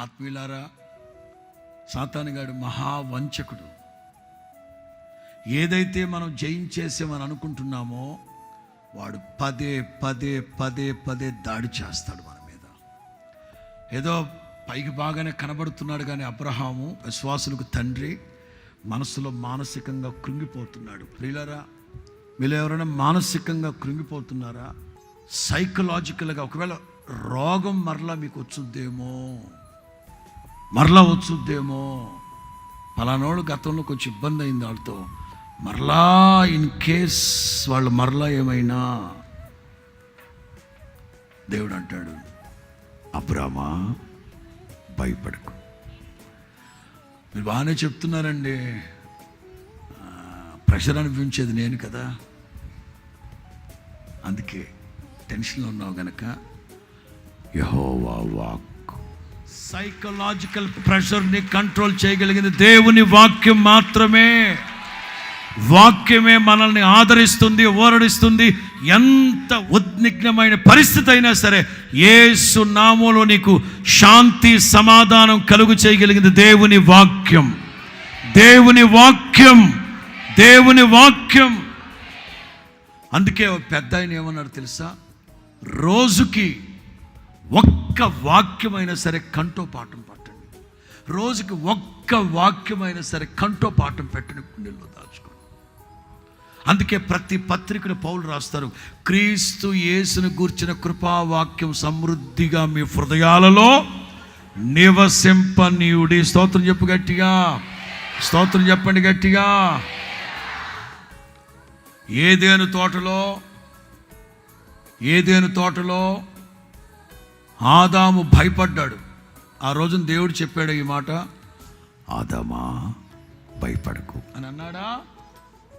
ఆత్మీయులారా సాతానుగాడు మహావంచకుడు. ఏదైతే మనం జయించేసామని అనుకుంటున్నామో వాడు పదే పదే పదే పదే దాడి చేస్తాడు మన మీద. ఏదో పైకి బాగానే కనబడుతున్నాడు కానీ అబ్రహాము విశ్వాసులకు తండ్రి మనసులో మానసికంగా కృంగిపోతున్నాడు. ప్రియులరా మీరు ఎవరైనా మానసికంగా కృంగిపోతున్నారా? సైకలాజికల్గా ఒకవేళ రోగం మరలా మీకు వచ్చుద్దేమో మరలా వచ్చుద్దేమో? పలానోడు గతంలో కొంచెం ఇబ్బంది అయింది వాళ్ళతో. మరలా ఇన్ కేస్ వాళ్ళు మరలా ఏమైనా? దేవుడు అంటాడు అబ్రామా భయపడకు. మీరు బాగానే చెప్తున్నారండి. ప్రెషర్ అనిపించేది నేను కదా. అందుకే టెన్షన్లో ఉన్నావు గనక యహోవా వాక్ సైకలాజికల్ ప్రెషర్ని కంట్రోల్ చేయగలిగింది. దేవుని వాక్యం మాత్రమే. వాక్యమే మనల్ని ఆదరిస్తుంది ఓరడిస్తుంది. ఎంత ఉద్విగ్నమైన పరిస్థితి అయినా సరే ఏసు నామంలో నీకు శాంతి సమాధానం కలుగు చేయగలిగింది దేవుని వాక్యం. దేవుని వాక్యం. దేవుని వాక్యం. అందుకే పెద్ద ఆయన ఏమన్నారు తెలుసా? రోజుకి ఒక్క వాక్యమైనా సరే కంటో పాఠం పట్టండి. రోజుకి ఒక్క వాక్యమైనా సరే కంటో పాఠం పెట్టండి గుండెల్లో దాచుకోండి. అందుకే ప్రతి పత్రికను పౌలు రాస్తారు క్రీస్తు యేసును గూర్చిన కృపావాక్యం సమృద్ధిగా మీ హృదయాలలో నివసింపనీయుడి. స్తోత్రం చెప్పు గట్టిగా. స్తోత్రం చెప్పండి గట్టిగా. ఏదేను తోటలో? ఏదేను తోటలో? ఆదాము భయపడ్డాడు. ఆ రోజున దేవుడు చెప్పాడు ఈ మాట ఆదామా భయపడకు. అని అన్నాడా?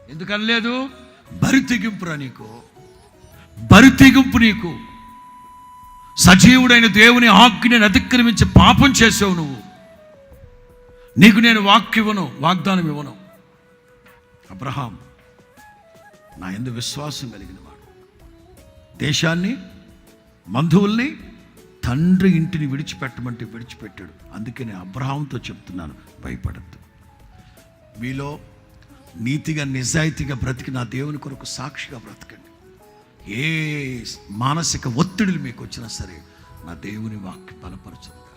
ఎందుకనలేదు బరితెగింపురా తెగింపురా నీకు. బరితెగింపు నీకు. సజీవుడైన దేవుని ఆజ్ఞని అతిక్రమించి పాపం చేసావు నువ్వు. నీకు నేను వాక్యవ్వను వాగ్దానం ఇవ్వను. అబ్రహాం నా ఎందు విశ్వాసం కలిగిన వాడు. దేశాన్ని బంధువుల్ని తండ్రి ఇంటిని విడిచిపెట్టమంటే విడిచిపెట్టాడు. అందుకే నేను అబ్రహాంతో చెప్తున్నాను భయపడద్దు. మీలో నీతిగా నిజాయితీగా బ్రతికి నా దేవుని కొరకు సాక్షిగా బ్రతకండి. ఏ మానసిక ఒత్తిడులు మీకు వచ్చినా సరే నా దేవుని వాక్య బలపరచదు